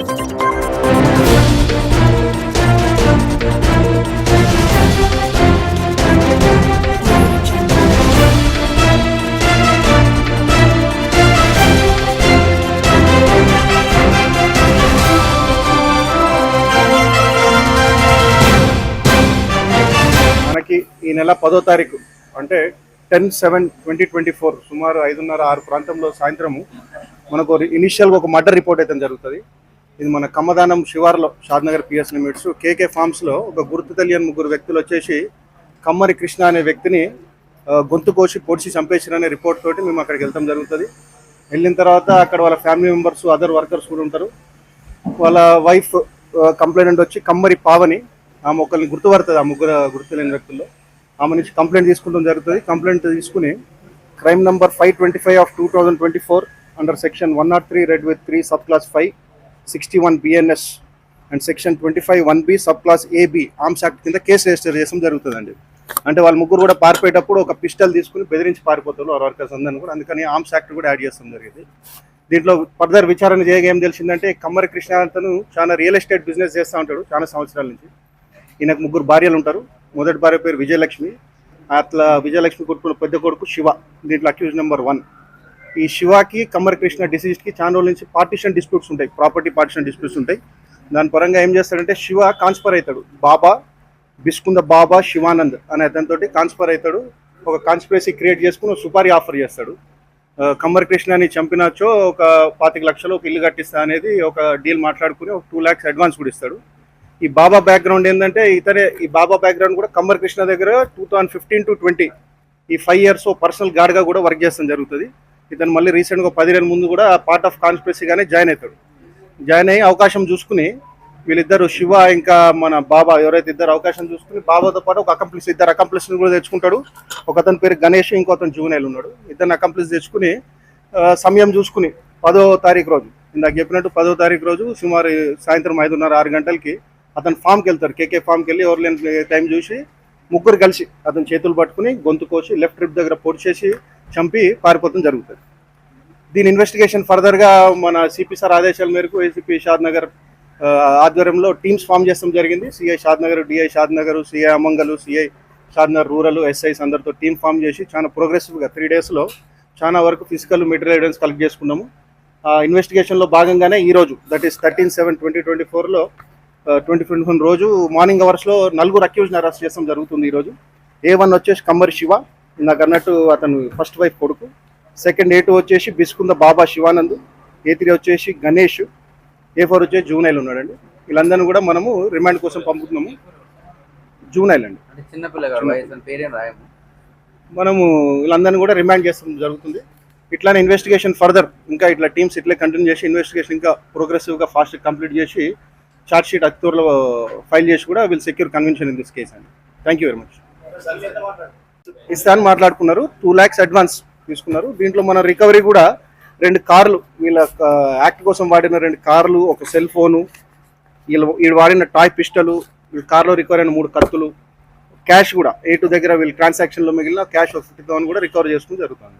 మనకి ఈ నెల పదో తారీఖు అంటే ten seven twenty twenty four సుమారు ఐదున్నర ఆరు ప్రాంతంలో సాయంత్రము మనకు ఇనిషియల్గా ఒక మర్డర్ రిపోర్ట్ అయితే జరుగుతుంది. ఇది మన కమ్మదానం శివార్లో షాద్నగర్ పిఎస్ లిమిట్స్. కేకే ఫార్మ్స్లో ఒక గుర్తు తెలియని ముగ్గురు వ్యక్తులు వచ్చేసి కమ్మరి కృష్ణ అనే వ్యక్తిని గొంతు కోసి పొడిచి చంపేసిరనే రిపోర్ట్ తోటి మేము అక్కడికి వెళ్తాం జరుగుతుంది. వెళ్ళిన తర్వాత అక్కడ వాళ్ళ ఫ్యామిలీ మెంబర్స్ అదర్ వర్కర్స్ కూడా ఉంటారు. వాళ్ళ వైఫ్ కంప్లైంట్ వచ్చి కమ్మరి పావని. ఆమె ఒకరిని గుర్తుపడుతుంది ఆ ముగ్గురు గుర్తులేని వ్యక్తుల్లో. ఆమె నుంచి కంప్లైంట్ తీసుకుంటాం జరుగుతుంది. కంప్లైంట్ తీసుకుని crime number five twenty five of two thousand twenty four under section one not three read with three sub clause five sixty one BNS and section twenty five one B sub clause AB arms act కింద case register చేయడం జరుగుతుందండి. అంటే వాళ్ళ ముగ్గురు కూడా పారిపోయేటప్పుడు ఒక pistol తీసుకుని బెదిరించి పారిపోతారు ఆ వర్కర్స్ అందరిని కూడా. అందుకని ఆర్మ్స్ యాక్ట్ కూడా యాడ్ చేస్తాం జరిగింది. దీంట్లో ఫర్దర్ విచారణ చేయగా ఏం తెలిసిందంటే కమ్మరి కృష్ణ అతను చాలా రియల్ ఎస్టేట్ బిజినెస్ చేస్తూ ఉంటాడు చాలా సంవత్సరాల నుంచి. ఈయనకు ముగ్గురు భార్యలు ఉంటారు. మొదటి భార్య పేరు విజయలక్ష్మి. అట్లా విజయలక్ష్మి కొడుకున్న పెద్ద కొడుకు శివ. దీంట్లో అక్యూజ్ నెంబర్ వన్ ఈ శివకి కమ్మరి కృష్ణ డిసీజ్కి చాలా రోజుల నుంచి పార్టిషన్ డిస్ప్యూట్స్ ఉంటాయి ప్రాపర్టీ పార్టిషన్ డిస్ప్యూట్స్ ఉంటాయి. దాని పరంగా ఏం చేస్తాడంటే శివ కాన్స్పర్ అవుతాడు. బాబా బిస్కుంద బాబా శివానంద్ అనే అతనితో కాన్స్పర్ అవుతాడు. ఒక కాన్స్పిరసీ క్రియేట్ చేసుకుని సుపారీ ఆఫర్ చేస్తాడు. ఆ, కమ్మరి కృష్ణని చంపినాచో ఒక పాతిక లక్షలు ఒక ఇల్లు కట్టిస్తా అనేది ఒక డీల్ మాట్లాడుకుని ఒక టూ ల్యాక్స్ అడ్వాన్స్ కూడా ఇస్తాడు. ఈ బాబా బ్యాక్గ్రౌండ్ ఏంటంటే ఇతరే ఈ బాబా బ్యాక్గ్రౌండ్ కూడా కమ్మర్ కృష్ణ దగ్గర two thousand fifteen to twenty ఈ ఫైవ్ ఇయర్స్ పర్సనల్ గార్డ్గా కూడా వర్క్ చేస్తాం జరుగుతుంది. ఇతను మళ్ళీ రీసెంట్గా పదిహేను ముందు కూడా పార్ట్ ఆఫ్ కాన్స్పిరసీగానే జాయిన్ అవుతాడు. జాయిన్ అయ్యి అవకాశం చూసుకుని వీళ్ళిద్దరు శివ ఇంకా మన బాబా ఎవరైతే ఇద్దరు అవకాశం చూసుకుని బాబాతో పాటు ఒక అకంప్లిస్ ఇద్దరు అకంప్లిస్ కూడా తెచ్చుకుంటాడు. ఒక అతని పేరు గణేష్ ఇంకో అతను జూనైల్ ఉన్నాడు. ఇద్దరిని అకంప్లిస్ తెచ్చుకుని సమయం చూసుకుని పదో తారీఖు రోజు ఇందాక చెప్పినట్టు పదో తారీఖు రోజు సుమారు సాయంత్రం ఐదున్నర ఆరు గంటలకి అతను ఫామ్కి వెళ్తారు కేకే ఫామ్కి వెళ్ళి ఎవరు లేని టైం చూసి ముగ్గురు కలిసి అతను చేతులు పట్టుకుని గొంతు కోసి లెఫ్ట్ రిప్ దగ్గర పొడి చేసి చంపి పారిపోవడం జరుగుతుంది. దీని ఇన్వెస్టిగేషన్ ఫర్దర్గా మన సిపి సార్ ఆదేశాల మేరకు ఏసీపీ షాద్ నగర్ ఆధ్వర్యంలో టీమ్స్ ఫామ్ చేస్తాం జరిగింది. CI Shadnagar DI Shadnagar CI Amangal CI Shadnagar rural SIs అందరితో టీమ్ ఫామ్ చేసి చాలా ప్రోగ్రెసివ్గా త్రీ డేస్లో చాలా వరకు ఫిజికల్ మెటీరియల్ ఎవిడెన్స్ కలెక్ట్ చేసుకున్నాము. ఆ ఇన్వెస్టిగేషన్లో భాగంగానే ఈ రోజు that is thirteen seven twenty twenty ఫోర్లో ట్వంటీ ట్వంటీ రోజు మార్నింగ్ అవర్స్లో నలుగురు అక్యూజ్ని అరెస్ట్ చేస్తాం జరుగుతుంది ఈరోజు ఏ వన్ వచ్చేసి కమ్మరి శివ ఇందాక అన్నట్టు అతను ఫస్ట్ వైఫ్ కొడుకు. సెకండ్ ఏ టూ వచ్చేసి బిస్కుంద బాబా శివానంద్. ఏ త్రీ వచ్చేసి గణేష్. ఏ ఫోర్ వచ్చేసి జూనైల్ ఉన్నాడండి. వీళ్ళందరినీ కూడా మనము రిమాండ్ కోసం పంపుతున్నాము. జూనైల్ అండి. మనము వీళ్ళందరినీ కూడా రిమాండ్ చేస్తాం జరుగుతుంది. ఇట్లానే ఇన్వెస్టిగేషన్ ఫర్దర్ ఇంకా ఇట్లా టీమ్స్ ఇట్లే కంటిన్యూ చేసి ఇన్వెస్టిగేషన్ ఇంకా ప్రోగ్రెసివ్గా ఫాస్ట్ కంప్లీట్ చేసి ఛార్జ్ షీట్ అతి త్వరలో ఫైల్ చేసి కూడా will secure conviction in this case అండి. థ్యాంక్ యూ వెరీ మచ్ ఇస్తాను మాట్లాడుకున్నారు. టూ ల్యాక్స్ అడ్వాన్స్ తీసుకున్నారు. దీంట్లో మన రికవరీ కూడా రెండు కార్లు వీళ్ళ యాక్ట్ కోసం వాడిన రెండు కార్లు ఒక సెల్ ఫోను వీళ్ళు వీళ్ళు వాడిన టాయ్ పిస్టలు వీళ్ళ కార్లో రికవర్ అయిన మూడు కత్తులు క్యాష్ కూడా ఏ టు దగ్గర వీళ్ళ ట్రాన్సాక్షన్లో మిగిలిన క్యాష్ ఒక ఫిఫ్టీ థౌసండ్ కూడా రికవర్ చేసుకుని జరుగుతుంది.